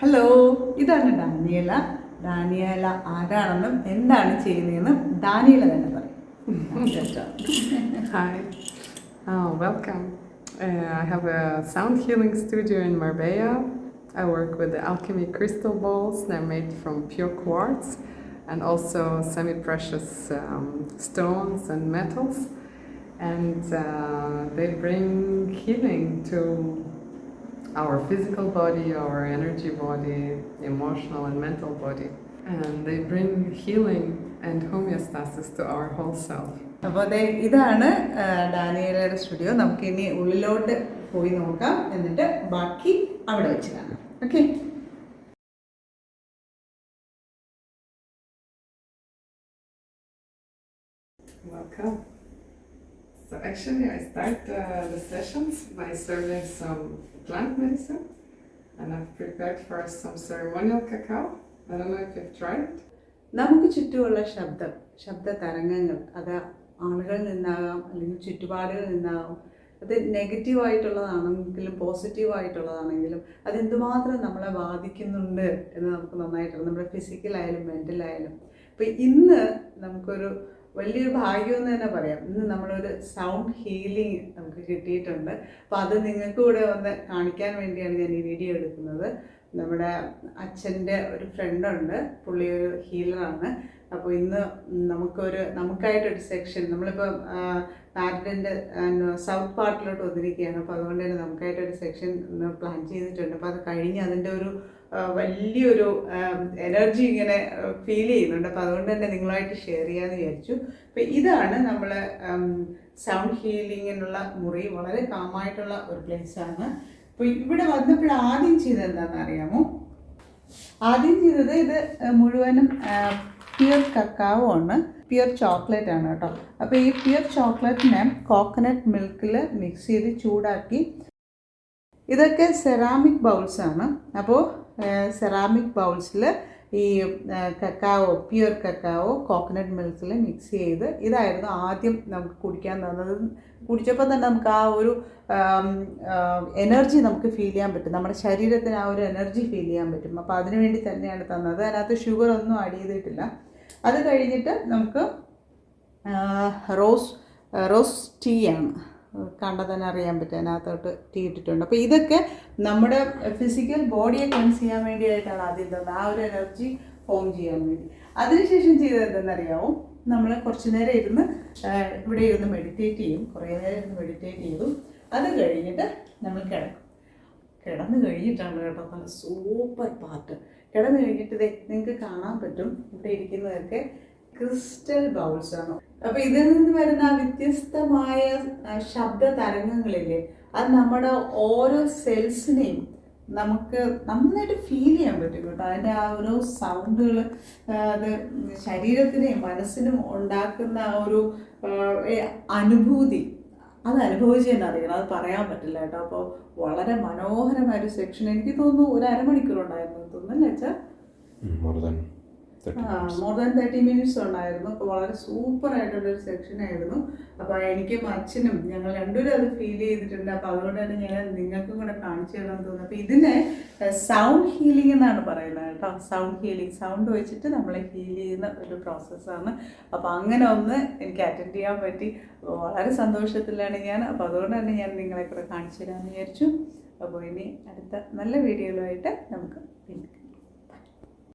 Hello ഇതാണ് ഡാനിയല ഡാനിയല ആരാണെന്നും എന്താണ് ചെയ്യുന്നതെന്നും ഡാനിയല തന്നെ പറയും Hi, oh, welcome. Uh, I have a sound healing studio in Marbella. I work with the alchemy crystal balls. They're made from pure quartz and also semi precious um, stones and metals. And uh, they bring healing to our physical body, our energy body, emotional and mental body. And they bring healing and homeostasis to our whole self. അപ്പോൾ അതെ ഇതാണ് ഡാനിയലയുടെ studio നമുക്ക് ഇനി ഉള്ളിലോട്ട് പോയി നോക്കാം എന്നിട്ട് ബാക്കി അവിടെ വെച്ച് കാണാം okay Welcome. So actually, I start uh, the sessions by serving some plant medicine, and I've prepared for some ceremonial cacao. I don't know if you've tried നമുക്ക് ചുറ്റുമുള്ള ശബ്ദം ശബ്ദ തരംഗങ്ങൾ അത് ആളുകളിൽ നിന്നാകാം അല്ലെങ്കിൽ ചുറ്റുപാടുകളിൽ നിന്നാകാം അത് നെഗറ്റീവ് ആയിട്ടുള്ളതാണെങ്കിലും പോസിറ്റീവ് ആയിട്ടുള്ളതാണെങ്കിലും അതെന്തുമാത്രം നമ്മളെ ബാധിക്കുന്നുണ്ട് എന്ന് നമുക്ക് നന്നായിട്ട് നമ്മുടെ ഫിസിക്കലായാലും മെന്റലായാലും അപ്പോൾ ഇന്ന് നമുക്കൊരു വലിയൊരു ഭാഗ്യം എന്ന് തന്നെ പറയാം. ഇന്ന് നമ്മളൊരു സൗണ്ട് ഹീലിംഗ് നമുക്ക് കിട്ടിയിട്ടുണ്ട്. അപ്പോൾ അത് നിങ്ങൾക്ക് കൂടെ ഒന്ന് കാണിക്കാൻ വേണ്ടിയാണ് ഞാൻ ഈ വീഡിയോ എടുക്കുന്നത്. നമ്മുടെ അച്ഛന്റെ ഒരു ഫ്രണ്ടുണ്ട് പുള്ളി ഒരു ഹീലറാണ് അപ്പോൾ ഇന്ന് നമുക്കൊരു നമുക്കായിട്ടൊരു സെക്ഷൻ നമ്മളിപ്പോൾ നാട്ടിന്റെ സൗത്ത് പാർട്ടിലോട്ട് വന്നിരിക്കുകയാണ്. അപ്പോൾ അതുകൊണ്ട് തന്നെ നമുക്കായിട്ടൊരു സെക്ഷൻ പ്ലാൻ ചെയ്തിട്ടുണ്ട്. അപ്പോൾ അത് കഴിഞ്ഞ് അതിന്റെ ഒരു വലിയൊരു എനർജി ഇങ്ങനെ ഫീൽ ചെയ്യുന്നുണ്ട്. അപ്പോൾ അതുകൊണ്ട് തന്നെ നിങ്ങളായിട്ട് ഷെയർ ചെയ്യാമെന്ന് വിചാരിച്ചു. അപ്പോൾ ഇതാണ് നമ്മൾ സൗണ്ട് ഹീലിങ്ങിനുള്ള മുറി. വളരെ കാമായിട്ടുള്ള ഒരു പ്ലേസാണ് അപ്പോൾ ഇവിടെ വന്നപ്പോൾ ആദ്യം ചെയ്തത് എന്താണെന്ന് അറിയാമോ? ആദ്യം ചെയ്തത് ഇത് മുഴുവനും പ്യുർ കക്കാവോ ആണ്. പ്യുർ ചോക്ലേറ്റ് ആണ് കേട്ടോ. അപ്പോൾ ഈ പ്യുർ ചോക്ലേറ്റിനെ കോക്കനട്ട് മിൽക്കിൽ മിക്സ് ചെയ്ത് ചൂടാക്കി. ഇതൊക്കെ സെറാമിക് ബൗൾസ് ആണ്. അപ്പോൾ സെറാമിക് ബൗൾസിൽ ഈ കക്കാവോ പ്യുർ കക്കാവോ കോക്കനട്ട് മിൽക്കിൽ മിക്സ് ചെയ്ത് ഇതായിരുന്നു ആദ്യം നമുക്ക് കുടിക്കാൻ തന്നത്. കുടിച്ചപ്പോൾ തന്നെ നമുക്ക് ആ ഒരു എനർജി നമുക്ക് ഫീൽ ചെയ്യാൻ പറ്റും. നമ്മുടെ ശരീരത്തിന് ആ ഒരു എനർജി ഫീൽ ചെയ്യാൻ പറ്റും. അപ്പോൾ അതിനു വേണ്ടി തന്നെയാണ് തന്നത്. അതിനകത്ത് ഷുഗർ ഒന്നും ആഡ് ചെയ്തിട്ടില്ല. അത് കഴിഞ്ഞിട്ട് നമുക്ക് റോസ് റോസ് ടീ ആണ് കണ്ടാൽ തന്നെ അറിയാൻ പറ്റും അതിനകത്തോട്ട് ടീ ഇട്ടിട്ടുണ്ട്. അപ്പോൾ ഇതൊക്കെ നമ്മുടെ ഫിസിക്കൽ ബോഡിയെ ക്ലെൻസ് ചെയ്യാൻ വേണ്ടിയായിട്ടാണ് ആദ്യം തന്നത്. ആ ഒരു എനർജി ഫോം ചെയ്യാൻ വേണ്ടി. അതിനുശേഷം ചെയ്തത് എന്തെന്നറിയാവും? നമ്മൾ കുറച്ച് നേരം ഇരുന്ന് ഇവിടെ ഇരുന്ന് മെഡിറ്റേറ്റ് ചെയ്യും. കുറേ നേരം ഇരുന്ന് മെഡിറ്റേറ്റ് ചെയ്തു. അത് കഴിഞ്ഞിട്ട് നമ്മൾ കിടക്കും. കിടന്നു കഴിഞ്ഞിട്ടാണ് കേട്ടോ നല്ല സൂപ്പർ പാട്ട്. കിടന്നു കഴിഞ്ഞിട്ട് ദേ നിങ്ങൾക്ക് കാണാൻ പറ്റും ഇവിടെ ഇരിക്കുന്നതൊക്കെ ക്രിസ്റ്റൽ ബൗൾസ് ആണ്. അപ്പൊ ഇതിൽ നിന്ന് വരുന്ന വ്യത്യസ്തമായ ശബ്ദ തരംഗങ്ങളില്ലേ അത് നമ്മുടെ ഓരോ സെൽസിനെയും നമുക്ക് നന്നായിട്ട് ഫീൽ ചെയ്യാൻ പറ്റും കേട്ടോ. അതിന്റെ ആ ഓരോ സൗണ്ടുകൾ അത് ശരീരത്തിനെയും മനസ്സിനും ഉണ്ടാക്കുന്ന ഒരു അനുഭൂതി അത് അനുഭവിച്ച് തന്നെ അറിയണം. അത് പറയാൻ പറ്റില്ല കേട്ടോ. അപ്പോൾ വളരെ മനോഹരമായ ഒരു സെക്ഷൻ. എനിക്ക് തോന്നുന്നു ഒരു അരമണിക്കൂർ ഉണ്ടായിരുന്നു തോന്നുന്നു അല്ലേ അച്ഛാ? More than 30 ആ മോർ ദാൻ തേർട്ടി മിനിറ്റ്സ് ഉണ്ടായിരുന്നു. അപ്പോൾ വളരെ സൂപ്പർ ആയിട്ടുള്ള ഒരു സെക്ഷൻ ആയിരുന്നു. അപ്പോൾ എനിക്കും അച്ഛനും ഞങ്ങൾ രണ്ടുപേരും അത് ഫീൽ ചെയ്തിട്ടുണ്ട്. അപ്പോൾ അതുകൊണ്ട് തന്നെ ഞാൻ നിങ്ങൾക്കും കൂടെ കാണിച്ചു തരണം തോന്നുന്നു. അപ്പോൾ ഇതിനെ സൗണ്ട് ഹീലിംഗ് എന്നാണ് പറയുന്നത് കേട്ടോ. സൗണ്ട് ഹീലിംഗ് സൗണ്ട് വെച്ചിട്ട് നമ്മളെ ഹീൽ ചെയ്യുന്ന ഒരു പ്രോസസ്സാണ് അപ്പോൾ അങ്ങനെ ഒന്ന് എനിക്ക് അറ്റൻഡ് ചെയ്യാൻ പറ്റി. വളരെ സന്തോഷത്തിലാണ് ഞാൻ. അപ്പോൾ അതുകൊണ്ട് തന്നെ ഞാൻ നിങ്ങളെ കൂടെ കാണിച്ചു തരാമെന്ന് വിചാരിച്ചു. അപ്പോൾ ഇനി അടുത്ത നല്ല വീഡിയോകളുമായിട്ട് നമുക്ക്